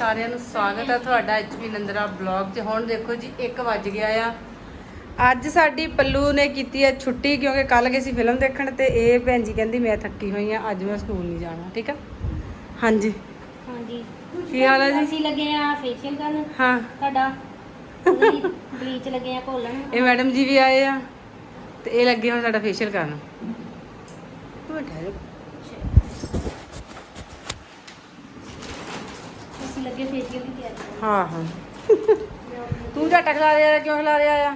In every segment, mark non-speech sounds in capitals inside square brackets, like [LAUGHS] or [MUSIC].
ਸਾਰਿਆਂ ਨੂੰ ਸਵਾਗਤ ਹੈ ਤੁਹਾਡਾ ਐਚਪੀ ਨੰਦਰਾ ਬਲੌਗ 'ਚ। ਹੁਣ ਦੇਖੋ ਜੀ 1 ਵੱਜ ਗਿਆ ਆ। ਅੱਜ ਸਾਡੀ ਪੱਲੂ ਨੇ ਕੀਤੀ ਹੈ ਛੁੱਟੀ ਕਿਉਂਕਿ ਕੱਲ ਗਏ ਸੀ ਫਿਲਮ ਦੇਖਣ ਤੇ ਇਹ ਭੈਣ ਜੀ ਕਹਿੰਦੀ ਮੈਂ ਥੱਕੀ ਹੋਈ ਆ ਅੱਜ ਮੈਂ ਸਕੂਲ ਨਹੀਂ ਜਾਣਾ ਠੀਕ ਆ? ਹਾਂਜੀ। ਹਾਂਜੀ। ਕੀ ਹਾਲ ਹੈ ਜੀ? ਅਸੀਂ ਲੱਗੇ ਆ ਫੇਸ਼ੀਅਲ ਕਰਨ। ਹਾਂ। ਤੁਹਾਡਾ? ਬਲੀਚ ਲੱਗੇ ਆ ਘੋਲਣ। ਇਹ ਮੈਡਮ ਜੀ ਵੀ ਆਏ ਆ ਤੇ ਇਹ ਲੱਗੇ ਹੁਣ ਸਾਡਾ ਫੇਸ਼ੀਅਲ ਕਰਨ। ਤੂੰ ਠਹਿਰ ਅਸੀਂ ਲੱਗੇ ਫੇਸ਼ੀਅਲ ਦੀ ਤਿਆਰੀ ਕਰਨ ਹਾਂ ਹਾਂ। ਤੂੰ ਝਟਕ ਲਾ ਰਿਹਾ ਕਿਉਂ ਹਿਲਾ ਰਿਹਾ ਆ?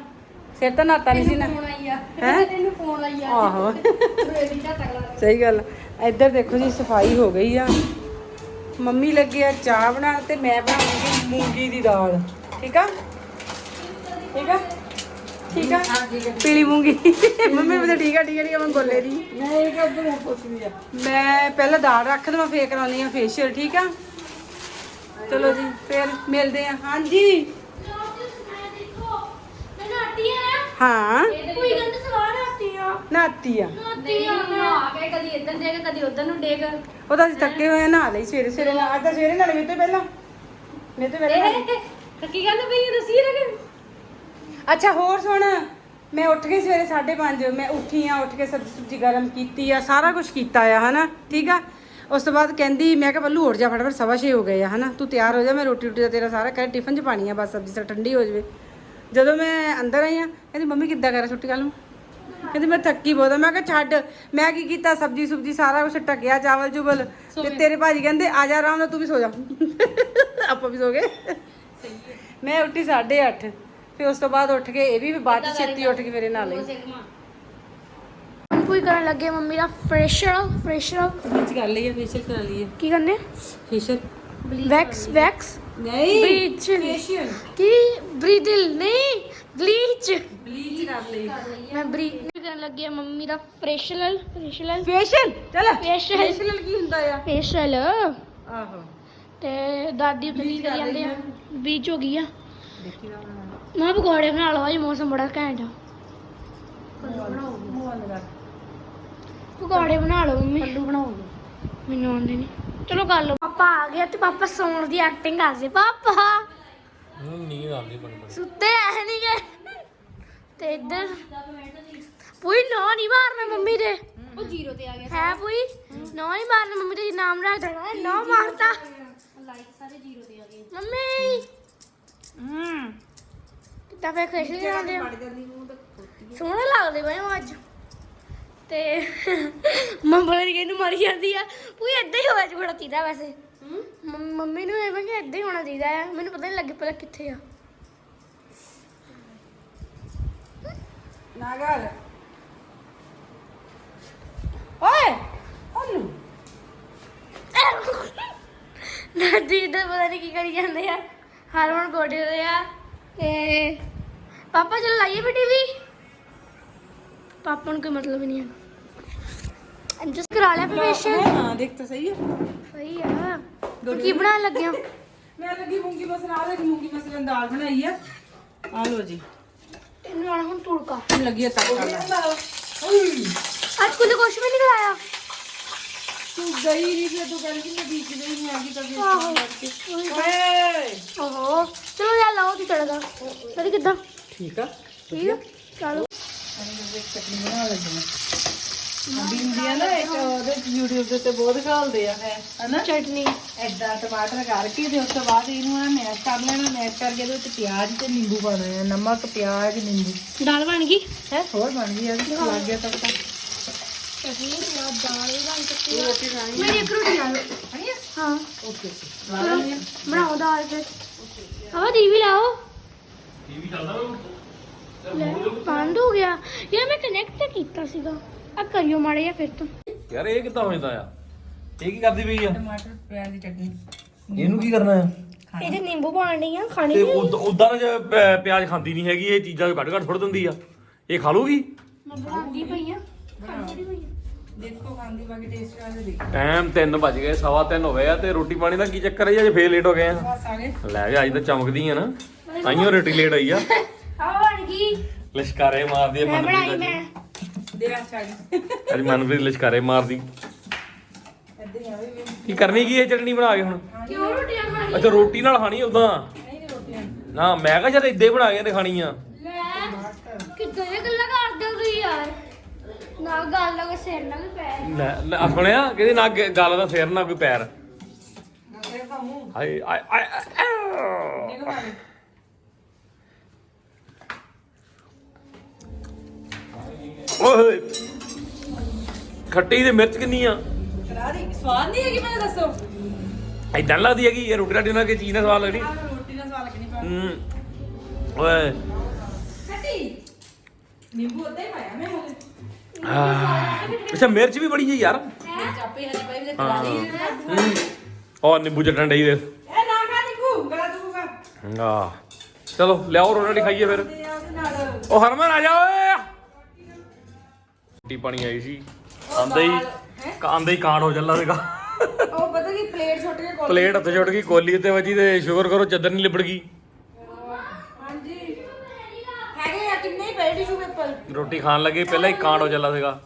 ਸਿਰ ਤਾਂ ਨਾਤਾ ਨਹੀਂ ਸੀ ਨਾ। ਫੋਨ ਆਈ ਆ। ਹੈਂ? ਤੈਨੂੰ ਫੋਨ ਆਈ ਆ। ਆਹੋ। ਦਾ ਸਹੀ ਗੱਲ। ਆ। ਇੱਧਰ ਦੇਖੋ ਜੀ ਸਫ਼ਾਈ ਹੋ ਗਈ ਆ। ਮੰਮੀ ਲੱਗੀ ਆ ਚਾਹ ਬਣਾਉਣ ਤੇ ਮੈਂ ਬਣਾਉਂਗੀ ਮੂੰਗੀ ਦੀ ਦਾਲ। ਠੀਕ ਆ? ਠੀਕ ਆ? ਠੀਕ ਆ? ਪੀਲੀ ਮੂੰਗੀ। ਮੰਮੀ ਬਤਾ ਠੀਕ ਆ ਠੀਕ ਆ ਠੀਕ ਆ ਮੈਂ ਬੋਲੇ ਦੀ। ਨਹੀਂ ਕਦੋਂ ਪੁੱਛਦੀ ਆ। ਮੈਂ ਪਹਿਲਾਂ ਦਾਲ ਰੱਖ ਦਵਾਂ ਫੇਰ ਕਰਾਉਣੀ ਆ ਫੇਸ਼ੀਅਲ ਠੀਕ ਆ? ਚਲੋ ਜੀ, ਫਿਰ ਮਿਲਦੇ ਆ ਹਾਂਜੀ। ਮੈਨੂੰ ਹਾਂ। ਨਾਤੀ ਆ। ਉਹ ਤਾਂ ਅਸੀਂ ਥੱਕੇ ਹੋਏ ਆ, ਨਹਾ ਲਈ ਸਵੇਰੇ। ਸਵੇਰੇ ਨਾ ਅੱਜ ਤਾਂ ਸਵੇਰੇ ਨਾਲੇ ਮੇਰੇ ਤੋਂ ਪਹਿਲਾਂ। ਮੇਰੇ ਤੋਂ ਪਹਿਲਾਂ ਨਹਾ ਲਈ। ਕੀ ਗੱਲ ਪਈ ਦੱਸੀ ਨਾ ਅੱਛਾ, ਹੋਰ ਸੁਣ। ਮੈਂ ਉੱਠ ਗਈ ਸਵੇਰੇ 5:30 ਮੈਂ ਉੱਠੀ ਆ, ਉੱਠ ਕੇ ਸਬਜ਼ੀ ਸੁਬਜ਼ੀ ਗਰਮ ਕੀਤੀ ਆ, ਸਾਰਾ ਕੁਝ ਕੀਤਾ ਆ, ਹਨਾ? ਠੀਕ ਆ? ਉਸ ਤੋਂ ਬਾਅਦ ਕਹਿੰਦੀ ਮੈਂ ਕਿਹਾ ਬੱਲੂ ਉੱਠ ਜਾ ਫਟਾਫਟ ਸਵਾ ਛੇ ਹੋ ਗਏ ਆ ਹਨਾ? ਤੂੰ ਤਿਆਰ ਹੋ ਜਾ ਮੈਂ ਰੋਟੀ ਰੋਟੀ ਦਾ ਤੇਰਾ ਸਾਰਾ ਕਹਿ ਟਿਫਨ 'ਚ ਪਾਣੀ ਆ ਬਸ ਸਬਜ਼ੀ ਸਾ ਠੰਡੀ ਹੋ ਜਾਵੇ। ਜਦੋਂ ਮੈਂ ਅੰਦਰ ਆਈ ਆ ਕਹਿੰਦੀ ਮੰਮੀ ਕਿੱਦਾਂ ਕਰਾਂ ਛੁੱਟੀ ਕੱਲ ਨੂੰ? ਕਹਿੰਦੀ ਮੈਂ ਥੱਕੀ ਬਹੁਤ ਆ। ਮੈਂ ਕਿਹਾ ਛੱਡ ਮੈਂ ਕੀ ਕੀਤਾ? ਸਬਜ਼ੀ ਸੁਬਜ਼ੀ ਸਾਰਾ ਕੁਝ ਟਕਿਆ ਚਾਵਲ ਚੁਬਲ ਤੇ ਤੇਰੇ ਭਾਜੀ ਕਹਿੰਦੇ ਆ ਜਾ ਆਰਾਮ ਨਾਲ ਤੂੰ ਵੀ ਸੋ ਜਾ। ਆਪਾਂ ਵੀ ਸੋ ਗਏ। ਮੈਂ ਉੱਠੀ 8:30 ਫਿਰ ਉਸ ਤੋਂ ਬਾਅਦ ਉੱਠ ਕੇ ਇਹ ਵੀ ਬਾਅਦ ਚ ਛੇਤੀ ਉੱਠ ਕੇ ਮੇਰੇ ਨਾਲ ਹੀ ਕੋਈ ਕਰਨ ਲੱਗੇ ਮੰਮੀ ਦਾ ਫਰੈਸ਼ਰ ਫਰੈਸ਼ਰ ਬਲੀਚ ਕਰ ਲਈਏ ਫੇਸ਼ੀਅਲ ਕਰਾ ਲਈਏ। ਕੀ ਕਰਨੇ? ਫੇਸ਼ੀਅਲ ਵੈਕਸ ਵੈਕਸ ਨਹੀਂ ਬਲੀਚ ਫੇਸ਼ੀਅਲ ਕੀ? ਬਰੀਦਲ ਨਹੀਂ ਬਲੀਚ ਬਲੀਚ ਕਰ ਲਈ ਮੈਂ ਬਰੀਕ ਕਰਨ ਲੱਗੀ ਆ ਮੰਮੀ ਦਾ ਫਰੈਸ਼ਰ ਫਰੈਸ਼ਰ ਫੇਸ਼ੀਅਲ ਚਲ Facial। ਫੇਸ਼ੀਅਲ ਕੀ ਹੁੰਦਾ ਆ? ਫੇਸ਼ੀਅਲ ਆਹੋ। ਤੇ ਦਾਦੀ Bleach ਕਰੀ ਜਾਂਦੇ ਆ? ਬੀਚ ਹੋ ਗਈ ਆ। ਦੇਖੀ ਨਾ ਮੈਂ। ਪਕੌੜੇ ਬਣਾ ਲਓ ਅੱਜ ਮੌਸਮ ਬੜਾ ਘੈਂਟ ਆ। ਮੂੰਹ ਲਗਾ ਪਕੌੜੇ ਬਣਾ ਲਓ ਮੰਮੀ। ਪੱਲੂ ਬਣਾਉਂਗੀ ਮੈਨੂੰ ਆਉਂਦੇ ਨਹੀਂ ਚਲੋ ਕਰ ਲਓ। ਪਾਪਾ ਆ ਗਿਆ ਤੇ ਪਾਪਾ ਸੌਣ ਦੀ ਐਕਟਿੰਗ ਕਰਦੇ ਪਾਪਾ। ਨੀਂਦ ਆਉਂਦੀ ਬਣ ਬਣ ਸੁੱਤੇ ਐ ਨਹੀਂ ਗਏ ਤੇ ਇੱਧਰ ਪੂਈ ਨਾ ਨਹੀਂ ਮਾਰਨਾ ਮੰਮੀ ਦੇ। ਉਹ ਜ਼ੀਰੋ ਤੇ ਆ ਗਿਆ ਹੈ ਪੂਈ? ਨਾ ਨਹੀਂ ਮਾਰਨਾ ਮੰਮੀ ਦੇ ਨਾਮ ਰੱਖ ਦੇਣਾ। ਨਾ ਮਾਰਤਾ। ਲਾਈਕ ਸਾਰੇ ਜ਼ੀਰੋ ਤੇ ਆ ਗਏ। ਮੰਮੀ। ਹੂੰ। ਫੇਰ ਖੁਸ਼ ਜਾਂਦੇ ਸੋਹਣੇ ਲੱਗਦੇ ਬਈ ਉਹ ਅੱਜ। ਤੇ ਮੰਮੀ ਨੇ ਇਹਨੂੰ ਮਾਰੀ ਜਾਂਦੀ ਆ। ਪੂਈ ਏਦਾਂ ਹੀ ਹੋਇਆ ਜਿਹੜਾ ਚਾਹੀਦਾ ਵੈਸੇ। ਮੰਮ- ਮੰਮੀ ਨੂੰ ਐਵੇਂ ਕਿ ਏਦਾਂ ਹੀ ਹੋਣਾ ਚਾਹੀਦਾ ਆ। ਮੈਨੂੰ ਪਤਾ ਨਹੀਂ ਲੱਗੇ ਪਹਿਲਾਂ ਕਿੱਥੇ ਆ। ਨਾ ਗੱਲ ਓਏ ਉਹਨੂੰ। ਨਾਦੀ ਦਾ ਪਤਾ ਨਹੀਂ ਕੀ ਕਰੀ ਜਾਂਦੇ ਆ। ਹਰਮਨ ਗੋਡੇ ਦੇ ਆ। ਤੇ ਪਾਪਾ ਚਲ ਲਾਈਏ ਵੀ ਟੀਵੀ। ਪਾਪਾ ਨੂੰ ਕੋਈ ਮਤਲਬ ਹੀ ਨਹੀਂ ਹੈ ਜਸ ਕਰਾ ਲਿਆ ਫੇਸ਼ੀਅਲ ਹਾਂ ਦੇਖ ਤਾਂ ਸਹੀ ਹੈ ਸਹੀ ਆ ਤੂੰ ਕੀ ਬਣਾਉਣ ਲੱਗੇ ਹੋ ਮੈਂ ਲੱਗੀ ਮੂੰਗੀ ਮਸਰ ਆ ਰਹੀ ਮੂੰਗੀ ਮਸਰ ਦੀ ਦਾਲ ਬਣਾਈ ਆ ਆ ਲੋ ਜੀ ਇਹਨੂੰ ਆਣਾ ਹੁਣ ਤੁੜਕਾ ਹੁਣ ਲੱਗੀ ਆ ਤੜਕਾ ਲਾਉਣ। ਅੱਜ ਕੁਝ ਕੁਛ ਵੀ ਨਹੀਂ ਖਲਾਇਆ ਤੂੰ ਗਈ ਨਹੀਂ ਫਿਰ ਤੂੰ ਕਹਿੰਦੀ ਮੈਂ ਬੀਚ ਗਈ ਨਹੀਂ ਆ ਗਈ ਕਦੇ ਆਹੋ ਓਏ ਓਹੋ ਚਲੋ ਯਾਰ ਲਾਓ ਦੀ ਤੜਕਾ ਸਰੀ ਆ। ਚਲੋ ਚਟਨੀ ਬਣਾ ਲੱਗੀ ਬਿੰਦੀਆਂ ਨਾ ਇੱਕ ਉਹਦੇ YouTube ਦੇ ਉੱਤੇ ਬਹੁਤ ਖਾਲਦੇ ਆ ਹਨਾ? ਚਟਨੀ। ਐਦਾਂ ਟਮਾਟਰ ਕਰਕੇ ਤੇ ਉਸ ਤੋਂ ਬਾਅਦ ਇਹਨੂੰ ਆ ਮੈਸ਼ ਕਰ ਲੈਣਾ ਮੈਸ਼ ਕਰਕੇ ਇਹਦੇ ਵਿੱਚ ਪਿਆਜ਼ ਤੇ ਨਿੰਬੂ ਪਾਉਣਾ ਹੈ ਨਮਕ ਪਿਆਜ਼ ਨਿੰਬੂ। ਦਾਲ ਬਣ ਗਈ? ਹੈ? ਹੋਰ ਬਣ ਗਈ ਆ ਲੱਗ ਗਿਆ ਤਾਂ ਪਤਾ। ਚਟਨੀ ਨਾਲ ਦਾਲ ਵੀ ਬਣ ਚੁੱਕੀ ਖਾਣੀ ਮੇਰੀ ਇੱਕ ਰੋਟੀ ਲਾ ਲਓ। ਹਾਂ। ਓਕੇ ਚਲੋ ਬਣਾਓ ਦਾਲ ਫਿਰ। ਹਵਾ ਦੀ ਵੀ ਲਾਓ। ਟੀਵੀ ਚੱਲਦਾ ਲੈ ਬੰਦ ਹੋ ਗਿਆ। ਯਾਰ ਮੈਂ ਕਨੈਕਟ ਤਾਂ ਕੀਤਾ ਸੀਗਾ। ਆ ਕਰਿਓ ਮਾੜੇ ਜਾਂ ਫਿਰ ਤੋਂ। ਯਾਰ ਇਹ ਕਿੱਦਾਂ ਹੋ ਜਾਂਦਾ ਆ? ਇਹ ਕੀ ਕਰਦੀ ਪਈ ਆ? ਟਮਾਟਰ ਪਿਆਜ਼ ਦੀ ਚਟਨੀ। ਇਹਨੂੰ ਕੀ ਕਰਨਾ ਆ? ਇਹਦੇ ਨਿੰਬੂ ਪਾਣੀ ਆ ਖਾਣੀ ਤੇ ਨਹੀਂ। ਉਦਾਂ ਨਾ ਜੇ ਪ- ਪਿਆਜ਼ ਖਾਂਦੀ ਨਹੀਂ ਹੈਗੀ ਇਹ ਚੀਜ਼ਾਂ ਕੱਢ ਕੱਢ ਸੁੱਟ ਦਿੰਦੀ ਆ। ਇਹ ਖਾ ਲੂਗੀ? ਮੈਂ ਬਣਾਉਂਦੀ ਪਈ ਆ। ਖਾਂਦੀ ਪਈ ਆ। ਦੇਖੋ ਖਾਂਦੀ ਬਾਕੀ ਟੇਸਟ ਵਾਲੇ ਦੇਖ। ਟਾਈਮ 3 ਵੱਜ ਗਏ ਸਵਾ 3 ਹੋਏ ਆ ਤੇ ਰੋਟੀ ਪਾਣੀ ਦਾ ਕੀ ਚੱਕਰ ਹੈ ਅੱਜ ਫੇਰ ਲੇਟ ਹੋ ਗਏ ਆ। ਬਸ ਆ ਗਏ। ਲੈ ਜਾ ਅੱਜ ਤਾਂ ਚਮਕਦੀ ਆ ਨਾ। ਤਾਈਓ ਰੋਟੀ ਲੇਟ ਆਈ ਆ। [LAUGHS] ਬਣ ਗਈ ਲਿਸ਼ਕਾਰੇ ਮਾਰਦੀ ਮੈਂ ਬਣਾਈ ਮਨਪ੍ਰੀਤ ਮੈਂ। ਦੇ ਆ ਛੱਡ। ਅੱਜ ਅੱਜ ਮਨਪ੍ਰੀਤ ਲਿਸ਼ਕਾਰੇ ਮਾਰਦੀ। ਹੀ ਆਵੇ ਵੀ ਕੀ ਕਰਨੀ ਕੀ ਇਹ ਚਟਣੀ ਬਣਾ ਕੇ ਹੁਣ? ਕਿਉਂ ਰੋਟੀਆਂ ਖਾਣੀ ਅੱਛਾ ਰੋਟੀ ਨਾਲ ਖਾਣੀ ਉਦਾਂ? ਨਾ ਮੈਂ ਕਿਹਾ ਜਦ ਇੱਦੇ ਬਣਾ ਕੇ ਤੇ ਖਾਣੀ ਆ ਲੈ ਕਿੱਦਾਂ ਦੀਆਂ ਗੱਲਾਂ ਕਰਦੇ ਹੋ ਤੁਸੀਂ ਯਾਰ? ਨਾ ਗੱਲ ਕੋਈ ਸਿਰ ਨਾ ਕੋਈ ਪੈਰ। ਲੈ ਲੈ ਆਹ ਸੁਣਿਆ? ਕਹਿੰਦੇ ਨਾ ਗ- ਗੱਲ ਦਾ ਸਿਰ ਨਾ ਕੋਈ ਪੈਰ। ਹਾਏ ਆਏ ਆਏ ਆਏ। ਓਏ। ਖੱਟੀ ਤੇ ਮਿਰਚ ਕਿੰਨੀ ਆ? ਸਵਾਦ ਨਹੀਂ ਹੈਗੀ ਮੈਨੂੰ ਦੱਸੋ। ਐਦਾਂ ਲੱਗਦੀ ਹੈਗੀ ਇਹ ਰੋਟੀ ਰਾਟੀ ਨਾਲ ਕੇ ਚੀਜ਼ ਨਾਲ ਸਵਾਦ ਲੱਗਣੀ ਰੋਟੀ ਨਾਲ ਸਵਾਦ ਲੱਗਣੀ ਹੂੰ। ਓਏ। ਖੱਟੀ। ਨਿੰਬੂ ਉੱਤੇ ਹੀ ਪਾਇਆ ਮੈਂ ਹਲੇ। ਆਹ। ਅੱਛਾ ਮਿਰਚ ਵੀ ਬੜੀ ਹੈ? ਯਾਰ ਚਾਪੇ ਪਈ ਹੂੰ। ਉਹ ਨਿੰਬੂ ਚਟਣ ਡਈ ਦੇ ਇਹ ਨਾ ਖਾ ਨਿੰਬੂ ਗਲਾ ਦੂਗਾ ਆ ਚਲੋ ਲਿਆਓ ਰੋਟੀ ਖਾਈਏ ਫਿਰ। ਤੇ ਉਹਦੇ ਨਾਲ ਉਹ ਹਰਮਨ ਆ ਜਾ ਓਏ। ਰੋਟੀ ਪਾਣੀ ਆਈ ਸੀ। ਆਂਦੇ ਹੀ ਆਂਦੇ ਹੀ ਕਾਂਡ ਹੋ ਚੱਲਾ ਸੀਗਾ। ਉਹ ਪਤਾ ਕੀ ਪਲੇਟ ਛੁੱਟ ਕੇ ਕੋਲ ਪਲੇਟ ਹੱਥ ਛੁੱਟ ਗਈ ਕੋਲੀ ਉੱਤੇ ਵੱਜੀ ਤੇ ਸ਼ੁਕਰ ਕਰੋ ਚੱਦਰ ਨਹੀਂ ਲਿਬੜ ਗਈ। ਹਾਂਜੀ। ਹੈਗੇ ਆ ਕਿੰਨੇ ਹੀ ਪਏ ਟਿਸ਼ੂ ਪੇਪਰ ਰੋਟੀ ਖਾਣ ਲੱਗੇ ਪਹਿਲਾਂ ਹੀ ਕਾਂਡ ਹੋ ਚੱਲਾ ਸੀਗਾ।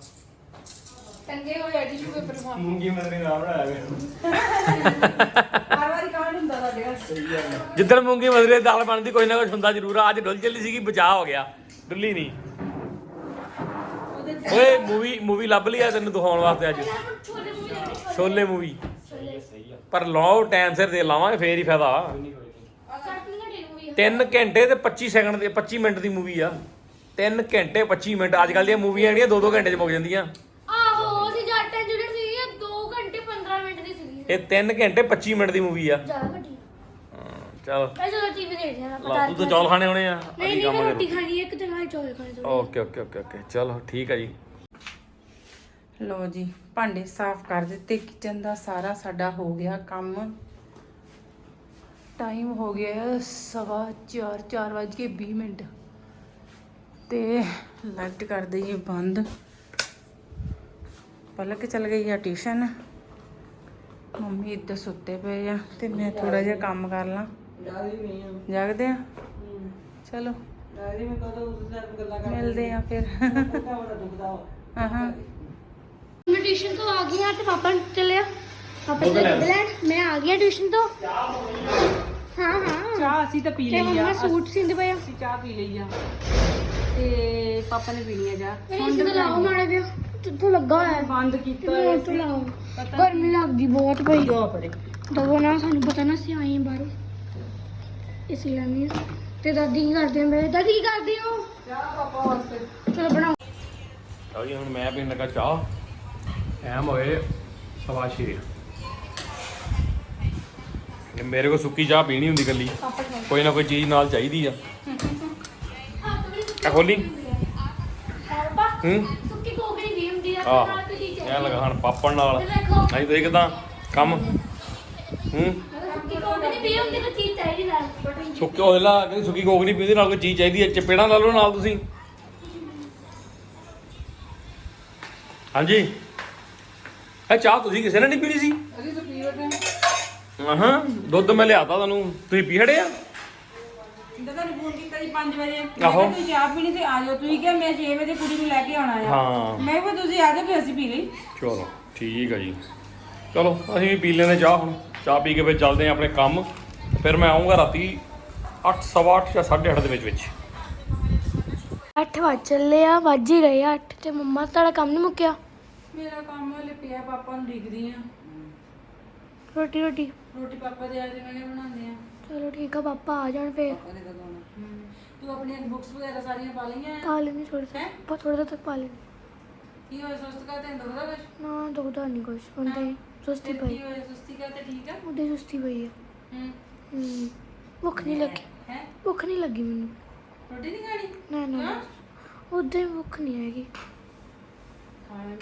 ਟੰਗੇ ਹੋਏ ਆ ਟਿਸ਼ੂ ਪੇਪਰ ਖਾ ਮੂੰਗੀ ਮਦਰੀ ਨਾਲ ਬਣਾਇਆ ਗਿਆ ਹਰ ਵਾਰੀ ਕਾਂਡ ਹੁੰਦਾ ਸਾਡੇ ਘਰ। ਜਿੱਦਣ ਮੂੰਗੀ ਮਦਰੀ ਦੀ ਦਾਲ ਬਣਦੀ ਕੋਈ ਨਾ ਕੁਝ ਹੁੰਦਾ ਜ਼ਰੂਰ ਆ। ਅੱਜ ਡੁੱਲ ਚੱਲੀ ਸੀਗੀ ਬਚਾਅ ਹੋ ਗਿਆ। ਡੁੱਲੀ ਨਹੀਂ। ਓਏ ਮੂਵੀ ਮੂਵੀ ਲੱਭ ਲਈ ਆ ਤੈਨੂੰ ਦਿਖਾਉਣ ਵਾਸਤੇ ਅੱਜ। ਛੋਲੇ ਮੂਵੀ ਦੇਖਣੀ ਛੋਲੇ ਮੂਵੀ ਛੋਲੇ ਪਰ ਲਾਓ ਟਾਈਮ ਸਿਰ ਦੇ ਲਾਵਾਂਗੇ ਫੇਰ ਹੀ ਫਾਇਦਾ। ਸੱਤ ਘੰਟੇ ਮੂਵੀ 3 ਘੰਟੇ ਤੇ 25 ਸੈਕਿੰਡ ਦੀ 25 ਮਿੰਟ ਦੀ ਮੂਵੀ ਆ। 3 ਘੰਟੇ 25 ਮਿੰਟ। ਅੱਜ ਕੱਲ ਦੀਆਂ ਮੂਵੀਆਂ ਜਿਹੜੀਆਂ 2-2 ਘੰਟੇ ਚ ਮੁੱਕ ਜਾਂਦੀਆਂ। ਆਹੋ ਸੀ ਜੱਟ ਐਂਡ ਜੂਲੀਅਟ ਸੀ 2 ਘੰਟੇ 15 ਮਿੰਟ ਦੀ ਸੀ ਇਹ 3 ਘੰਟੇ 25 ਮਿੰਟ ਦੀ ਮੂਵੀ ਆ। ਜ਼ਿਆਦਾ ਵੱਡੀ। ਚਲ। ਮੈਂ ਚਲੋ ਟੀਵੀ ਦੇਖਦੇ ਆ ਲਾ ਪਤਾ ਤੂੰ ਤਾਂ ਚੌਲ ਖਾਣੇ ਹੋਣੇ ਆ ਨਹੀਂ ਅਸੀਂ ਨਹੀਂ ਕੰਮ ਮੈਂ ਕਰੋ ਰੋਟੀ ਖਾਣੀ ਹੈ, ਇੱਕ ਤੇ ਨਾਲ ਚੌਲ ਖਾਣੇ ਦੋ ਓਕੇ ਓਕੇ ਓਕੇ ਓਕੇ ਚਲੋ ਠੀਕ ਆ ਜੀ। ਲੋ ਜੀ ਭਾਂਡੇ ਸਾਫ਼ ਕਰ ਦਿੱਤੇ ਕਿਚਨ ਦਾ ਸਾਰਾ ਸਾਡਾ ਹੋ ਗਿਆ ਕੰਮ। ਟਾਈਮ ਹੋ ਗਿਆ ਸਵਾ 4 4 ਵੱਜ ਕੇ 20 ਮਿੰਟ। ਤੇ ਲਾਈਟ ਕਰ ਦਈਏ ਬੰਦ। ਪਲਕ ਚਲ ਗਈ ਆ ਟਿਊਸ਼ਨ। ਮੰਮੀ ਇੱਧਰ ਸੁੱਤੇ ਪਏ ਆ ਤੇ ਮੈਂ ਥੋੜਾ ਜਿਹਾ ਕੰਮ ਕਰ ਲਾਂ। ਜਾਗਦੇ ਆ। ਚਲੋ। ਮਿਲਦੇ ਆ ਫਿਰ। ਹਾਂ ਹਾਂ ਮੈਂ ਟਿਊਸ਼ਨ ਤੋਂ ਆ ਗਈ ਹਾਂ ਤੇ ਪਾਪਾ ਨੂੰ ਚੱਲਿਆ। ਪਾਪਾ ਚਲੇ ਮੈਂ ਆ ਗਈ ਹਾਂ ਟਿਊਸ਼ਨ ਤੋਂ। ਹਾਂ ਹਾਂ। ਚਾਹ ਅਸੀਂ ਤਾਂ ਪੀ ਲਈ ਆ। ਮੰਮਾ ਸੂਟ ਸਿੰਦੇ ਪਏ ਆ। ਅਸੀਂ ਚਾਹ ਪੀ ਲਈ ਆ। ਤੇ ਪਾਪਾ ਨੇ ਪੀਣੀ ਆ ਜਾ ਇਸ ਤੋਂ ਲਾਓ ਮਾੜਾ ਜਿਹਾ। ਤੁੱਥੋਂ ਲੱਗਾ ਹੋਇਆ ਬੰਦ ਕੀਤਾ ਮੈਂ ਤੋਂ ਲਾਓ? ਗਰਮੀ ਲੱਗਦੀ ਬਹੁਤ ਪਈ। ਦੋ ਪਰੇ। ਦਵੋ ਨਾ ਸਾਨੂੰ ਪਤਾ ਨਾ ਸੀ ਆਏ ਬਾਹਰੋਂ। ਇਸ ਲਈ ਤੇ ਦਾਦੀ ਕੀ ਕਰਦੇ ਆ? ਮੇਰੇ ਦਾਦੀ ਕੀ ਕਰਦੇ ਹੋ? ਚਾਹ ਪਾਪਾ ਵਾਸਤੇ ਚਲੋ ਬਣਾਓ। ਜੀ ਹੁਣ ਮੈਂ ਪੀਣ ਲੱਗਾ ਚਾਹ। ਐਮ ਹੋਏ ਸਵਾ ਛੇ। ਇਹ ਮੇਰੇ ਕੋ ਸੁੱਕੀ ਚਾਹ ਪੀਣੀ ਹੁੰਦੀ ਕੱਲੀ ਕੋਈ ਨਾ ਕੋਈ ਚੀਜ਼ ਨਾਲ ਚਾਹੀਦੀ ਆ। ਆ ਖੋਲੀ। ਪਾਪਾ ਹੂੰ? ਸੁੱਕੀ ਕੋਕੜੀ ਵੀ ਹੁੰਦੀ ਆ ਆਹ। ਨਾਲ ਤੁਸੀਂ ਐ ਲਗਾ ਹਣ ਪਾਪੜ ਨਾਲ। ਨਹੀਂ ਤੇ ਕਿਦਾਂ ਕੰਮ। ਹੂੰ? ਸੁੱਕੀ ਕੋਕੜੀ ਵੀ ਹੁੰਦੀ ਚਾਹੀਦੀ ਸੁੱਕੇ ਉਹਦੇ ਨਾਲ ਕਹਿੰਦੀ ਸੁੱਕੀ ਕੋਕ ਨਹੀਂ ਪੀਂਦੇ ਨਾਲ ਕੋਈ ਚੀਜ਼ ਚਾਹੀਦੀ ਹੈ ਚਪੇੜਾਂ ਲਾ ਲਓ ਨਾਲ ਤੁਸੀਂ। ਹਾਂਜੀ। ਇਹ ਚਾਹ ਤੁਸੀਂ ਕਿਸੇ ਨੇ ਨਹੀਂ ਪੀਣੀ ਸੀ? ਅਸੀਂ ਤਾਂ ਪੀ ਰਹੇ ਹਾਂ। ਦੁੱਧ ਮੈਂ ਲਿਆਤਾ ਤੁਹਾਨੂੰ। ਤੁਸੀਂ ਪੀ ਹੜੇ ਆ? ਜਿੱਦਾਂ ਤੁਹਾਨੂੰ ਫੋਨ ਕੀਤਾ ਜੀ 5 ਵਜੇ ਮੈਂ ਆਹੋ। ਕਿਹਾ ਤੁਸੀਂ ਚਾਹ ਪੀਣੀ ਤੇ ਆ ਜਾਓ। ਤੁਸੀਂ ਕਿਹਾ ਮੈਂ 6 ਵਜੇ ਕੁੜੀ ਨੂੰ ਲੈ ਕੇ ਆਉਣਾ ਆ। ਹਾਂ। ਮੈਂ ਕਿਹਾ ਤੁਸੀਂ ਆ ਜਾਓ ਫਿਰ ਅਸੀਂ ਪੀ ਲਈ। ਚਲੋ ਠੀਕ ਆ ਜੀ। ਚਲੋ ਅਸੀਂ ਵੀ ਪੀ ਲੈਂਦੇ ਚਾਹ ਹੁਣ। ਚਾਹ ਪੀ ਕੇ ਫਿਰ ਚੱਲਦੇ ਆ ਆਪਣੇ ਕੰਮ। ਫਿਰ ਮੈਂ ਆਉਂਗਾ ਰਾਤੀ 8 ਸਵਾ ਅੱਠ ਜਾਂ 8:30 ਦੇ ਵਿੱਚ ਵਿੱਚ। 8 ਵਜ ਚੱਲੇ ਆ ਵੱਜ ਹੀ ਗਏ 8 ਤੇ ਮੰਮਾ ਤੁਹਾਡਾ ਕੰਮ ਨਹੀਂ ਮੁੱਕਿਆ? ਮੇਰਾ ਕੰਮ ਹਲੇ ਪਿਆ ਪਾਪਾ ਨੂੰ ਲਿਖਦੀ ਆ। ਰੋਟੀ ਰੋਟੀ। ਰੋਟੀ ਪਾਪਾ ਦੇ ਆ ਜੇ ਮੈਂ ਬਣਾਉਂਦੇ ਆ। ਚਲੋ ਠੀਕ ਆ ਪਾਪਾ ਆ ਜਾਣ ਫੇਰ। ਤੂੰ ਆਪਣੀਆਂ ਬੁੱਕਸ ਵਗੈਰਾ ਸਾਰੀਆਂ ਪਾ ਲਈਆਂ? ਆ? ਪਾ ਲੈਣੀ ਥੋੜਾ ਹੈਂ? ਜਿਹਾ ਥੋੜਾ ਤੱਕ ਪਾ ਲੈਣੀ ਕੀ ਹੋਇਆ ਸੁਸਤ ਕਾ ਤੇ ਦੁਖਦਾ ਕੁਛ? ਨਾ ਦੁਖਦਾ ਨਹੀਂ ਕੁਛ। ਹੁੰਦੇ ਹੀ ਸੁਸਤੀ ਪਈ। ਕੀ ਹੋਇਆ ਸੁਸਤੀ ਕਾ ਤੇ ਠੀਕ ਆ? ਉਹਦੇ ਸੁਸਤੀ ਪਈ ਆ। ਹੂੰ। ਹੂੰ। ਭੁੱਖ ਨਹੀਂ ਲੱਗੀ। ਹੈ? ਭੁੱਖ ਨਹੀਂ ਲੱਗੀ ਮੈਨੂੰ। ਰੋਟੀ ਨਹੀਂ ਖਾਣੀ? ਨਾ ਨਾ। ਹਾਂ? ਉਦੋਂ ਹੀ ਭੁੱਖ ਨਹੀਂ ਹੈਗੀ। ਖਾਣ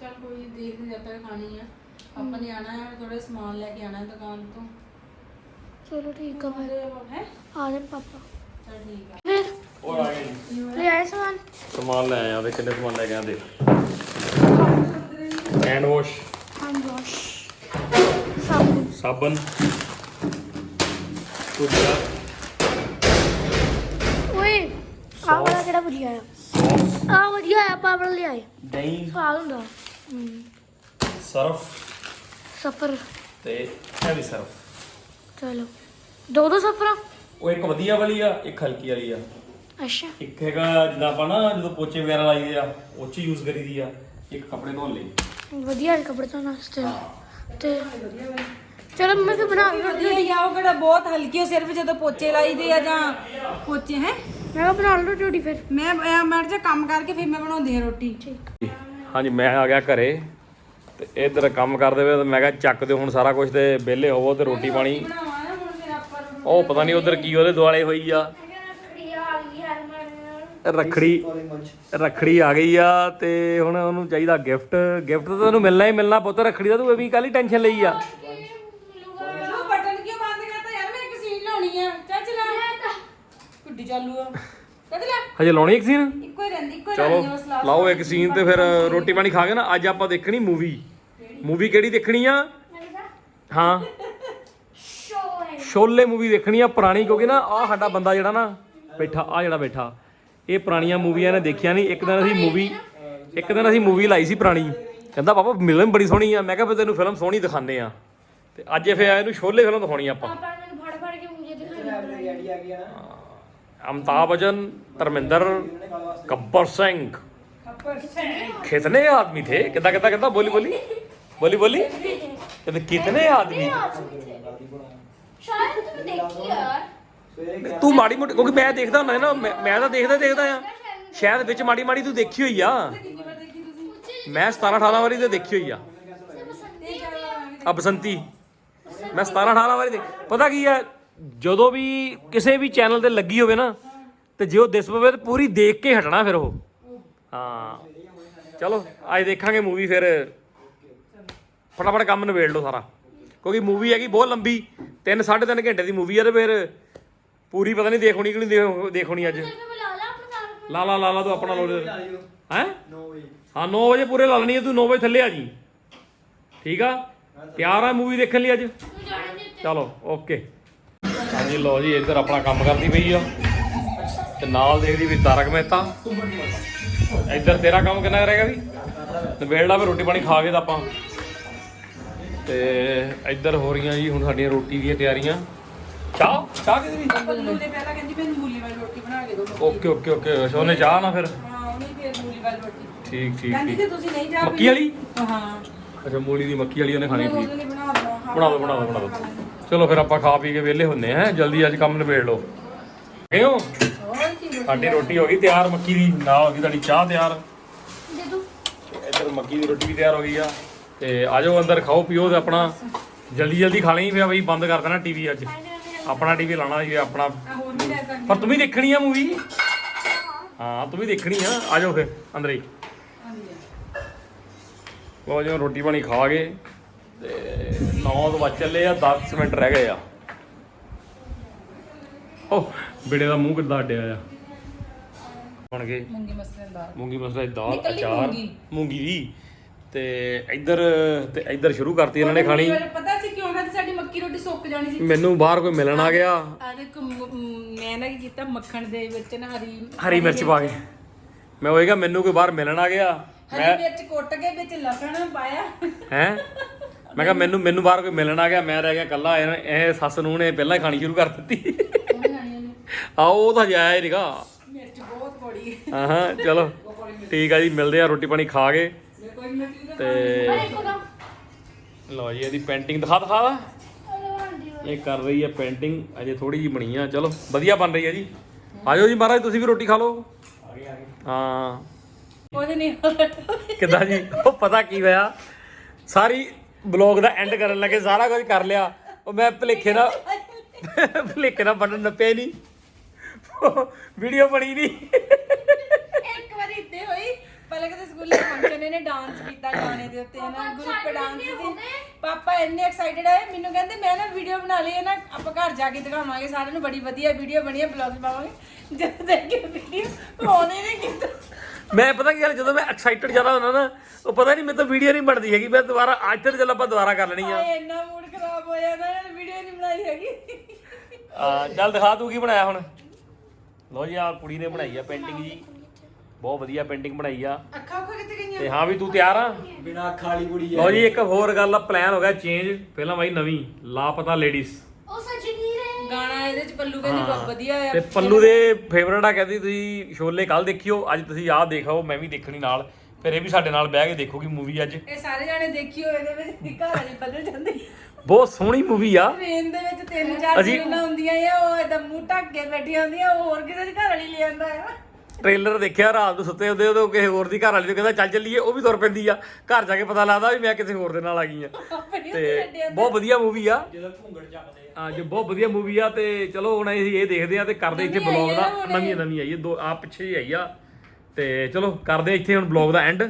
ਚੱਲ ਕੋਈ ਨੀ, ਦੇਖਦੇ ਜਦ ਖਾਣੀ ਆ। ਪਾਪਾ ਨੇ ਆਣਾ ਹੈ ਥੋੜਾ ਸਮਾਨ ਲੈ ਕੇ ਆਣਾ ਦੁਕਾਨ ਤੋਂ। ਚਲੋ ਠੀਕ ਆ ਫਿਰ। ਹੈ? ਆ ਜਾਣ ਪਾਪਾ। ਚਲ ਠੀਕ ਆ। ਫਿਰ? ਉਹ ਆ ਗਏ ਜੀ। ਲੈ ਆਏ ਸਮਾਨ? ਸਮਾਨ ਲੈ ਆਇਆ ਦੇ ਕਿੰਨੇ ਸਮਾਨ ਲੈ ਕੇ ਆਂਦੇ ਹੈਂਡ ਵਾਸ਼ hand wash ਸਾਬਣ। ਸਾਬਣ ਕੁਝਾ ਓਏ ਆ ਵਾਲਾ ਕਿਹੜਾ ਵਧੀਆ ਆ? ਆ ਵਧੀਆ ਆ ਪਾਵਰ ਲਿਆਏ। ਦਹੀਂ। ਸਵਾਦ ਹੁੰਦਾ। ਸਰਫ। ਸਫਰ। ਤੇ ਇਹ ਵੀ ਸਰਫ। ਚਲੋ। ਦੋ ਦੋ ਸਫਰਾ? ਉਹ ਇੱਕ ਵਧੀਆ ਵਾਲੀ ਆ ਇੱਕ ਹਲਕੀ ਵਾਲੀ ਆ। ਅੱਛਾ। ਇੱਕ ਹੈਗਾ ਜਿੱਦਾਂ ਆਪਾਂ ਨਾ ਜਦੋਂ ਪੋਚੇ ਵਗੈਰਾ ਲਾਈਦੇ ਆ ਉਹ ਚ ਯੂਜ਼ ਕਰੀਦੀ ਆ। ਇੱਕ ਕੱਪੜੇ ਧੋਣ ਲਈ। ਵਧੀਆ ਹੈ ਕੱਪੜੇ ਧੋਣ ਵਾਸਤੇ ਤੇ ਚਲੋ ਮੈਂ ਫਿਰ ਬਣਾ ਕੇ ਵਧੀਆ ਹੀ ਆ ਉਹ ਕਿਹੜਾ ਬਹੁਤ ਹਲਕੀ ਆ ਸਿਰਫ ਜਦੋਂ ਪੋਚੇ ਲਾਈਦੇ ਆ ਜਾਂ ਪੋਚੇ ਹੈ? ਮੈਂ ਕਿਹਾ ਬਣਾ ਲਓ ਰੋਟੀ ਫਿਰ। ਮੈਂ ਮੈਂ ਮੈਂ ਜਾ ਕੰਮ ਕਰਕੇ ਫਿਰ ਮੈਂ ਬਣਾਉਂਦੀ ਹਾਂ ਰੋਟੀ। ਠੀਕ ਹਾਂਜੀ ਮੈਂ ਆ ਗਿਆ ਘਰੇ ਤੇ ਇਧਰ ਕੰਮ ਕਰਦੇ ਵੇ ਤੇ ਮੈਂ ਕਿਹਾ ਚੱਕ ਦਿਓ ਹੁਣ ਸਾਰਾ ਕੁਝ ਤੇ ਵਿਹਲੇ ਹੋਵੋ ਤੇ ਰੋਟੀ ਪਾਣੀ। ਬਣਾਵਾਂ ਨਾ ਹੁਣ ਫਿਰ ਆਪਾਂ ਉਹ ਪਤਾ ਨਹੀਂ ਉਧਰ ਕੀ ਉਹਦੇ ਦੁਆਲੇ ਹੋਈ ਆ। ਰਖੜੀ ਰਖੜੀ ਆ ਗਈ ਆ ਤੇ ਹੁਣ ਉਹਨੂੰ ਚਾਹੀਦਾ ਗਿਫਟ। ਗਿਫਟ ਤਾਂ ਤੈਨੂੰ ਮਿਲਣਾ ਹੀ ਮਿਲਣਾ ਪੁੱਤ ਰਖੜੀ ਦਾ ਤੂੰ ਇਹ ਵੀ ਕਾਲੀ ਟੈਨਸ਼ਨ ਲਈ ਆ ਉਹ ਬਟਨ ਕਿਉਂ ਬੰਦ ਕਰਤਾ ਯਾਰ ਮੈਂ ਇੱਕ ਸੀਨ ਲਾਉਣੀ ਆ ਚੱਲ ਚਲਾ ਚਾਲੂ ਆ। ਲੈ। ਹਜੇ ਲਾਉਣੀ ਇੱਕ ਸੀਨ? ਇੱਕੋ ਹੀ ਰਹਿੰਦੀ ਇੱਕੋ ਹੀ ਚਲੋ ਲਾਉਣੀ ਆ ਬਸ ਲਾਓ ਇੱਕ ਸੀਨ ਤੇ ਫਿਰ ਰੋਟੀ ਪਾਣੀ ਖਾ ਕੇ ਨਾ ਅੱਜ ਆਪਾਂ ਦੇਖਣੀ ਮੂਵੀ। ਮੂਵੀ ਕਿਹੜੀ ਦੇਖਣੀ ਆ? ਹਾਂ। ਸ਼ੋਲੇ ਮੂਵੀ ਦੇਖਣੀ ਆ ਪੁਰਾਣੀ ਕਿਉਂਕਿ ਨਾ ਆ ਸਾਡਾ ਬੰਦਾ ਜਿਹੜਾ ਨਾ ਬੈਠਾ ਆ ਜਿਹੜਾ ਬੈਠਾ ਇਹ ਪੁਰਾਣੀਆਂ ਮੂਵੀਆਂ ਨੇ ਦੇਖਿਆ ਨਹੀਂ। ਇੱਕ ਦਿਨ ਅਸੀਂ ਮੂਵੀ ਇੱਕ ਦਿਨ ਅਸੀਂ ਮੂਵੀ ਲਾਈ ਸੀ ਪੁਰਾਣੀ। ਕਹਿੰਦਾ ਪਾਪਾ ਫਿਲਮ ਬੜੀ ਸੋਹਣੀ ਆ। ਮੈਂ ਕਿਹਾ ਫਿਰ ਤੈਨੂੰ ਫਿਲਮ ਸੋਹਣੀ ਦਿਖਾਉਂਦੇ ਆ। ਤੇ ਅੱਜ ਫਿਰ ਇਹਨੂੰ ਸ਼ੋਲੇ ਫਿਲਮ ਦਿਖਾਉਣੀ ਆਪਾਂ। ਪਾਪਾ ਨੇ ਮੈਨੂੰ ਫੜ ਫੜ ਕੇ ਮੁਝੇ ਦਿਖਾਈ ਅਮਤਾਬ ਬਚਨ ਧਰਮਿੰਦਰ ਗੱਬਰ ਸਿੰਘ कितने आदमी थे कितना कितना कितना बोली बोली बोली बोली कहते कितने आदमी ਸ਼ਾਇਦ ਤੂੰ ਦੇਖੀ ਯਾਰ ਤੂੰ ਮਾੜੀ ਮੋਟੀ ਕਿਉਂਕਿ ਮੈਂ ਦੇਖਦਾ ਹੁੰਦਾ ਨਾ ਮੈਂ ਮੈਂ ਤਾਂ ਦੇਖਦਾ ਦੇਖਦਾ ਆ ਸ਼ਾਇਦ ਵਿੱਚ ਮਾੜੀ ਮਾੜੀ ਤੂੰ ਦੇਖੀ ਹੋਈ ਆ ਮੈਂ 17 18 ਵਾਰੀ ਤਾਂ ਦੇਖੀ ਹੋਈ ਆ ਆ ਬਸੰਤੀ ਮੈਂ 17 18 ਵਾਰੀ ਦੇਖ ਪਤਾ ਕੀ ਆ ਜਦੋਂ ਵੀ ਕਿਸੇ ਵੀ ਚੈਨਲ ਤੇ ਲੱਗੀ ਹੋਵੇ ਨਾ, ਤੇ ਜੇ ਉਹ ਦਿਸ ਪਵੇ, ਤਾਂ ਪੂਰੀ ਦੇਖ ਕੇ ਹਟਣਾ ਫਿਰ ਉਹ। ਹਾਂ। ਚਲੋ, ਅੱਜ ਦੇਖਾਂਗੇ ਮੂਵੀ ਫਿਰ। ਫਟਾਫਟ ਕੰਮ ਨਿਬੇੜ ਲਓ ਸਾਰਾ। ਕਿਉਂਕਿ ਮੂਵੀ ਹੈਗੀ ਬਹੁਤ ਲੰਬੀ 3 3.5 ਘੰਟੇ ਦੀ ਮੂਵੀ ਆ ਤੇ ਫਿਰ ਪੂਰੀ ਪਤਾ ਨਹੀਂ ਦੇਖਣੀ ਕਿ ਨਹੀਂ ਦੇਖ- ਦੇਖਣੀ ਅੱਜ। ਲਾ ਲਾ ਲਾ ਲਾ, ਤੂੰ ਆਪਣਾ ਲੋਡ ਹੈ? 9 ਵਜੇ ਹਾਂ 9 ਵਜੇ ਪੂਰੇ ਲਾ ਲੈਣੀ ਤੂੰ 9 ਵਜੇ ਥੱਲੇ ਆ ਜੀ। ਠੀਕ ਆ? ਤਿਆਰ ਆ ਮੂਵੀ ਦੇਖਣ ਲਈ ਅੱਜ? ਚਲੋ ਓਕੇ ਹਾਂਜੀ ਲੋ ਜੀ ਇੱਧਰ ਆਪਣਾ ਕੰਮ ਕਰਦੀ ਪਈ ਆ। ਤੇ ਨਾਲ ਦੇਖਦੀ ਵੀ ਤਾਰਕ ਮਹਿਤਾ। ਇੱਧਰ ਤੇਰਾ ਕੰਮ ਕਿੰਨਾ ਕਰੇਗਾ ਵੀ? ਨਵੇੜਦਾ ਫਿਰ ਰੋਟੀ ਪਾਣੀ ਖਾ ਕੇ ਤਾਂ ਆਪਾਂ। ਤੇ ਇੱਧਰ ਹੋ ਰਹੀਆਂ ਜੀ ਹੁਣ ਸਾਡੀਆਂ ਰੋਟੀ ਦੀਆਂ ਤਿਆਰੀਆਂ। ਚਾਹ? ਚਾਹ ਕਿਹਦੀ? ਵੀ ਬੱਲੂ ਨੇ ਪਹਿਲਾਂ ਕਹਿੰਦੀ ਮੈਨੂੰ ਮੂਲੀ ਵਾਲੀ ਰੋਟੀ ਬਣਾ ਕੇ ਦਿਓ ਓਕੇ ਓਕੇ। ਓਕੇ ਸੋਨੇ ਚਾਹ ਨਾ ਫਿਰ? ਹਾਂ ਉਹਨੇ ਫਿਰ ਮੂਲੀ ਵਾਲੀ ਰੋਟੀ ਠੀਕ ਠੀਕ। ਕਹਿੰਦੀ ਕਿ ਤੁਸੀਂ ਨਹੀਂ ਜਾ ਮੱਕੀ ਵਾਲੀ? ਹਾਂ। ਅੱਛਾ ਮੂਲੀ ਦੀ ਮੱਕੀ ਵਾਲੀ ਉਹਨੇ ਖਾਣੀ ਠੀਕ। ਬਣਾ ਦੋ ਬਣਾ ਦੋ ਬਣਾ ਦੋ ਚਲੋ ਫਿਰ ਆਪਾਂ ਖਾ ਪੀ ਕੇ ਵਿਹਲੇ ਹੁੰਨੇ ਆ ਜਲਦੀ ਅੱਜ ਕੰਮ ਨਿਬੇੜ ਲਓ। ਕਿਉਂ? ਸਾਡੀ ਰੋਟੀ ਹੋ ਗਈ ਤਿਆਰ ਮੱਕੀ ਦੀ ਨਾਲ ਹੋ ਗਈ ਤੁਹਾਡੀ ਚਾਹ ਤਿਆਰ। ਇੱਧਰ ਮੱਕੀ ਦੀ ਰੋਟੀ ਵੀ ਤਿਆਰ ਹੋ ਗਈ ਆ। ਤੇ ਆਜੋ ਅੰਦਰ ਖਾਓ ਪੀਓ ਤੇ ਆਪਣਾ ਜਲਦੀ ਜਲਦੀ ਖਾ ਲਈ ਪਿਆ ਬਈ ਬੰਦ ਕਰ ਦੇਣਾ ਟੀਵੀ ਅੱਜ। ਆਪਣਾ ਟੀਵੀ ਲਾਣਾ ਸੀ ਆਪਣਾ ਆ ਪਰ ਤੂੰ ਵੀ ਦੇਖਣੀ ਆ ਮੂਵੀ ਹਾਂ। ਤੂੰ ਵੀ ਦੇਖਣੀ ਆ। ਆਜੋ ਫਿਰ ਅੰਦਰ ਹੀ। ਲੋ ਜਿਵੇਂ ਰੋਟੀ ਪਾਣੀ ਖਾ ਗਏ। ਤੇ 9 ਤੋਂ ਵੱਜ ਚੱਲੇ ਆ 10 ਮਿੰਟ ਰਹਿ ਗਏ ਆ। ਓ ਬਿੜੇ ਦਾ ਮੂੰਹ ਕਿੱਦਾਂ ਅੱਡਿਆ ਆ? ਬਣ ਗਏ ਮੂੰਗੀ ਮਸਲੇ ਦੀ ਦਾਲ। ਮੂੰਗੀ ਮਸਲਾ ਦੀ ਦਾਲ ਨਿਕਲੀ ਅਚਾਰ ਮੂੰਗੀ। ਮੂੰਗੀ। ਦੀ ਤੇ ਇੱਧਰ ਤੇ ਇੱਧਰ ਸ਼ੁਰੂ ਕਰਤੀ ਇਹਨਾਂ ਨੇ ਖਾਣੀ। ਪਤਾ ਸੀ ਕਿਉਂ ਖਾਦੀ ਸਾਡੀ ਮੱਕੀ ਰੋਟੀ ਸੁੱਕ ਜਾਣੀ ਸੀ। ਮੈਨੂੰ ਬਾਹਰ ਕੋਈ ਮਿਲਣ ਆ ਗਿਆ। ਮੈਂ ਨਾ ਕੀ ਕੀਤਾ ਮੱਖਣ ਦੇ ਵਿੱਚ ਨਾ ਹਰੀ ਹਰੀ ਮਿਰਚ ਪਾ ਕੇ। ਮੈਂ ਹੋਏਗਾ ਮੈਨੂੰ ਕੋਈ ਬਾਹਰ ਮਿਲਣ ਆ ਗਿਆ। ਹਰੀ ਮਿਰਚ ਕੁੱਟ ਕੇ ਵਿੱਚ ਲਸਣ ਪਾਇਆ। ਹੈ? ਮੈਂ ਕਿਹਾ ਮੈਨੂੰ ਮੈਨੂੰ ਬਾਹਰ ਕੋਈ ਮਿਲਣ ਆ ਗਿਆ ਮੈਂ ਰਹਿ ਗਿਆ ਇਕੱਲਾ ਇਹ ਇਹ ਸੱਸ ਨੂੰ ਨੇ ਪਹਿਲਾਂ ਹੀ ਖਾਣੀ ਸ਼ੁਰੂ ਕਰ ਦਿੱਤੀ। ਆਓ ਉਹ ਤਾਂ ਜਾਇਆ ਹੀ ਨਹੀਂਗਾ ਮਿਰਚ ਬਹੁਤ ਬੜੀ ਹਾਂ। ਹਾਂ ਚਲੋ ਠੀਕ ਆ ਜੀ ਮਿਲਦੇ ਆ ਰੋਟੀ ਪਾਣੀ ਖਾ ਕੇ। ਕੋਈ ਮਿਰਚ ਨਹੀਂ ਤੇ ਲਓ ਜੀ ਇਹਦੀ ਪੇਂਟਿੰਗ ਦਿਖਾ ਦਿਖਾ ਦਾ ਇਹ ਕਰ ਰਹੀ ਹੈ ਪੇਂਟਿੰਗ ਅਜੇ ਥੋੜੀ ਜੀ ਬਣੀ ਆ ਚਲੋ ਵਧੀਆ ਬਣ ਰਹੀ ਹੈ ਜੀ। ਆਜੋ ਜੀ ਮਹਾਰਾਜ ਤੁਸੀਂ ਵੀ ਰੋਟੀ ਖਾ ਲਓ। ਹਾਂ। ਉਹਦੇ ਨਹੀਂ ਕਿੱਦਾਂ ਜੀ? ਉਹ ਪਤਾ ਕੀ ਹੋਇਆ? ਸਾਰੀ ਬਲੌਗ ਦਾ ਐਂਡ ਕਰਨ ਲੱਗੇ ਸਾਰਾ ਕੁਝ ਕਰ ਲਿਆ। ਉਹ ਮੈਂ ਭਲੇਖੇ ਨਾਲ [LAUGHS] ਭਲੇਖੇ ਨਾਲ ਬਟਨ ਨੱਪਿਆ ਹੀ ਨਹੀਂ। ਵੀਡੀਓ ਬਣੀ ਨਹੀਂ। ਇੱਕ ਵਾਰੀ ਇੱਥੇ ਹੋਈ ਪਲਕ ਦੇ ਸਕੂਲੇ ਫੰਕਸ਼ਨ ਇਹਨੇ ਡਾਂਸ ਕੀਤਾ ਗਾਣੇ ਦੇ ਉੱਤੇ ਨਾ ਗਰੁੱਪ ਡਾਂਸ ਸੀ। ਪਾਪਾ ਇੰਨੇ ਐਕਸਾਈਟਡ ਆਏ ਮੈਨੂੰ ਕਹਿੰਦੇ ਮੈਂ ਨਾ ਵੀਡੀਓ ਬਣਾ ਲਈ ਹੈ ਨਾ ਆਪਾਂ ਘਰ ਜਾ ਕੇ ਦਿਖਾਵਾਂਗੇ ਸਾਰਿਆਂ ਨੂੰ ਬੜੀ ਵਧੀਆ ਵੀਡੀਓ ਬਣੀ ਹੈ ਬਲੌਗ ਪਾਵਾਂਗੇ। ਜਦ ਦੇਖੇ ਵੀਡੀਓ ਹੀ ਨਹੀਂ ਕੀਤਾ। ਮੈਂ ਪਤਾ ਕੀ ਗੱਲ ਜਦੋਂ ਮੈਂ ਐਕਸਾਈਟਡ ਜ਼ਿਆਦਾ ਹੁੰਦਾ ਨਾ ਉਹ ਪਤਾ ਨਹੀਂ ਮੇਰੇ ਤੋਂ ਵੀਡੀਓ ਨਹੀਂ ਬਣਦੀ ਹੈਗੀ ਮੈਂ ਦੁਬਾਰਾ ਅੱਜ ਤੇ ਚੱਲ ਆਪਾਂ ਦੁਬਾਰਾ ਕਰ ਲੈਣੀ ਆ। ਹਾਏ ਇੰਨਾ ਮੂਡ ਖਰਾਬ ਹੋ ਜਾਂਦਾ ਇਹਨਾਂ ਨੇ ਵੀਡੀਓ ਨਹੀਂ ਬਣਾਈ ਹੈਗੀ। ਆ ਚੱਲ ਦਿਖਾ ਤੂੰ ਕੀ ਬਣਾਇਆ ਹੁਣ। ਲੋ ਜੀ ਆ ਕੁੜੀ ਨੇ ਬਣਾਈ ਆ ਪੇਂਟਿੰਗ ਜੀ। ਬਹੁਤ ਵਧੀਆ ਪੇਂਟਿੰਗ ਬਣਾਈ ਆ। ਅੱਖਾਂ ਉੱਖਾਂ ਕਿੱਥੇ ਗਈਆਂ। ਤੇ ਹਾਂ ਵੀ ਤੂੰ ਤਿਆਰ ਆ? ਬਿਨਾ ਖਾਲੀ ਕੁੜੀ ਲਓ ਜੀ ਇੱਕ ਹੋਰ ਗੱਲ ਆ ਪਲਾਨ ਹੋ ਗਿਆ ਚੇਂਜ ਪਹਿਲਾਂ ਬਾਈ ਨਵੀਂ ਲਾਪਤਾ ਲੇਡੀਜ਼ ਉਹ ਰੇ ਗਾਣਾ ਇਹਦੇ ਚ ਪੱਲੂ ਕਹਿੰਦੀ ਬਹੁਤ ਵਧੀਆ ਆ। ਤੇ ਪੱਲੂ ਦੇ ਫੇਵਰਟ ਆ ਕਹਿੰਦੀ ਤੁਸੀਂ ਸ਼ੋਲੇ ਕੱਲ ਦੇਖਿਓ ਅੱਜ ਤੁਸੀਂ ਆਹ ਦੇਖੋ ਮੈਂ ਵੀ ਦੇਖਣੀ ਨਾਲ। ਫਿਰ ਇਹ ਵੀ ਸਾਡੇ ਨਾਲ ਬਹਿ ਕੇ ਦੇਖੂਗੀ ਮੂਵੀ ਅੱਜ। ਇਹ ਸਾਰੇ ਜਾਣੇ ਦੇਖਿਓ ਇਹਦੇ ਵਿੱਚ ਘਰ ਵਾਲੀ ਬਦਲ ਜਾਂਦੀ। ਬਹੁਤ ਸੋਹਣੀ ਮੂਵੀ ਆ। ਟ੍ਰੇਨ ਦੇ ਵਿੱਚ ਤਿੰਨ ਚਾਰ ਜੀਨਾਂ ਹੁੰਦੀਆਂ ਆ ਉਹ ਏਦਾਂ ਮੂੰਹ ਢੱਕ ਕੇ ਬੈਠੀਆਂ ਹੁੰਦੀਆਂ ਉਹ ਹੋਰ ਕਿਸੇ ਦੀ ਘਰ ਵਾਲੀ ਲੈ ਆਂਦਾ ਆ। ਟ੍ਰੇਲਰ ਦੇਖਿਆ ਰਾਤ ਨੂੰ ਸੁੱਤੇ ਹੁੰਦੇ ਉਦੋਂ ਕਿਸੇ ਹੋਰ ਦੀ ਘਰ ਵਾਲੀ ਤੋਂ ਕਹਿੰਦਾ ਚੱਲ ਚੱਲੀਏ ਉਹ ਵੀ ਤੁਰ ਪੈਂਦੀ ਆ। ਘਰ ਜਾ ਕੇ ਪਤਾ ਲੱਗਦਾ ਵੀ ਮੈਂ ਕਿਸੇ ਹੋਰ ਦੇ ਨਾਲ ਆ ਗਈ ਆ। [LAUGHS] ਆਪਣੀ ਤੇ ਬਹੁਤ ਵਧੀਆ ਮੂਵੀ ਆ। ਜਦੋਂ ਘੁੰਗੜ ਚੱਕਦੇ ਆ ਜੋ ਬਹੁਤ ਵਧੀਆ ਮੂਵੀ ਆ ਤੇ ਚਲੋ ਹੁਣ ਅਸੀਂ ਇਹ ਦੇਖਦੇ ਆ ਤੇ ਕਰਦੇ ਇੱਥੇ ਨਵੀਂ ਬਲੌਗ ਆਈ ਦਾ ਆ ਹੁਣੇ। ਨਵੀਂ ਨਵੀਂ ਆਈ ਹੈ ਦੋ ਆ ਪਿੱਛੇ ਹੀ ਆਈ ਆ। ਤੇ ਚਲੋ ਕਰਦੇ ਆ ਇੱਥੇ ਹੁਣ ਬਲੌਗ ਦਾ ਐਂਡ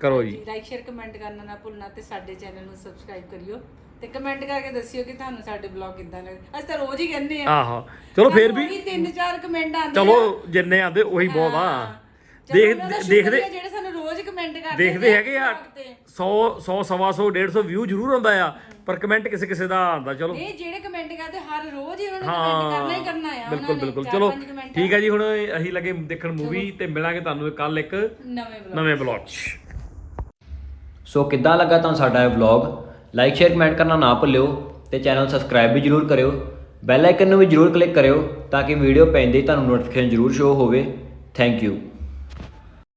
ਕਰੋ ਜੀ। ਲਾਈਕ ਸ਼ੇਅਰ ਕਮੈਂਟ ਕਰਨਾ ਨਾ ਭੁੱਲਣਾ ਤੇ ਸਾਡੇ ਚੈਨਲ ਨੂੰ ਸਬਸਕ੍ਰਾਈਬ ਕਰਿਓ। ਤੇ ਕਮੈਂਟ ਕਰਕੇ ਦੱਸਿਓ ਕਿ ਤੁਹਾਨੂੰ ਸਾਡੇ ਬਲੌਗ ਕਿੱਦਾਂ ਲੱਗਦੇ ਅਸੀਂ ਤਾਂ ਰੋਜ਼ ਹੀ ਕਹਿੰਦੇ ਆ ਆਹੋ। ਚਲੋ ਫੇਰ ਵੀ ਤਿੰਨ ਚਾਰ ਕਮੈਂਟ ਆਉਂਦੇ ਚਲੋ ਜਿੰਨੇ ਆਂਦੇ ਉਹੀ ਬਹੁਤ ਆ। ਦੇਖ ਦੇਖਦੇ ਜਿਹੜੇ ਸਾਨੂੰ ਕਮੈਂਟ ਕਰਦੇ ਦੇਖਦੇ ਹੈਗੇ ਆ vlog ਤੇ। 100 100 ਸਵਾ 100 150 ਵਿਊ ਜ਼ਰੂਰ ਆਉਂਦਾ ਆ ਪਰ ਕਮੈਂਟ ਕਿਸੇ ਕਿਸੇ ਦਾ ਆਉਂਦਾ ਚਲੋ। ਇਹ ਜਿਹੜੇ ਕਮੈਂਟ ਕਰਦੇ ਹਰ ਰੋਜ਼ ਹੀ ਉਹਨਾਂ ਨੇ ਕਮੈਂਟ ਕਰਨਾ ਹੀ ਕਰਨਾ ਆ ਬਿਲਕੁਲ ਬਿਲਕੁਲ। ਚਲੋ ਠੀਕ ਹੈ ਜੀ ਹੁਣ ਅਸੀਂ ਲੱਗੇ ਦੇਖਣ ਮੂਵੀ ਤੇ ਮਿਲਾਂਗੇ ਤੁਹਾਨੂੰ ਕੱਲ ਇੱਕ ਨਵੇਂ ਬਲੌਗ 'ਚ। ਸੋ ਕਿੱਦਾਂ ਲੱਗਾ ਤੁਹਾਨੂੰ ਸਾਡਾ ਇਹ ਵਲੌਗ ਲਾਈਕ ਸ਼ੇਅਰ ਕਮੈਂਟ ਕਰਨਾ ਨਾ ਭੁੱਲਿਓ ਤੇ ਚੈਨਲ ਸਬਸਕ੍ਰਾਈਬ ਵੀ ਜਰੂਰ ਕਰਿਓ। ਬੈਲ ਆਈਕਨ ਨੂੰ ਵੀ ਜਰੂਰ ਕਲਿੱਕ ਕਰਿਓ ਤਾਂ ਕਿ ਵੀਡੀਓ ਪੈਂਦੇ ਹੀ ਤੁਹਾਨੂੰ ਨੋਟੀਫਿਕੇਸ਼ਨ ਜਰੂਰ ਸ਼ੋ ਹੋਵੇ। Thank you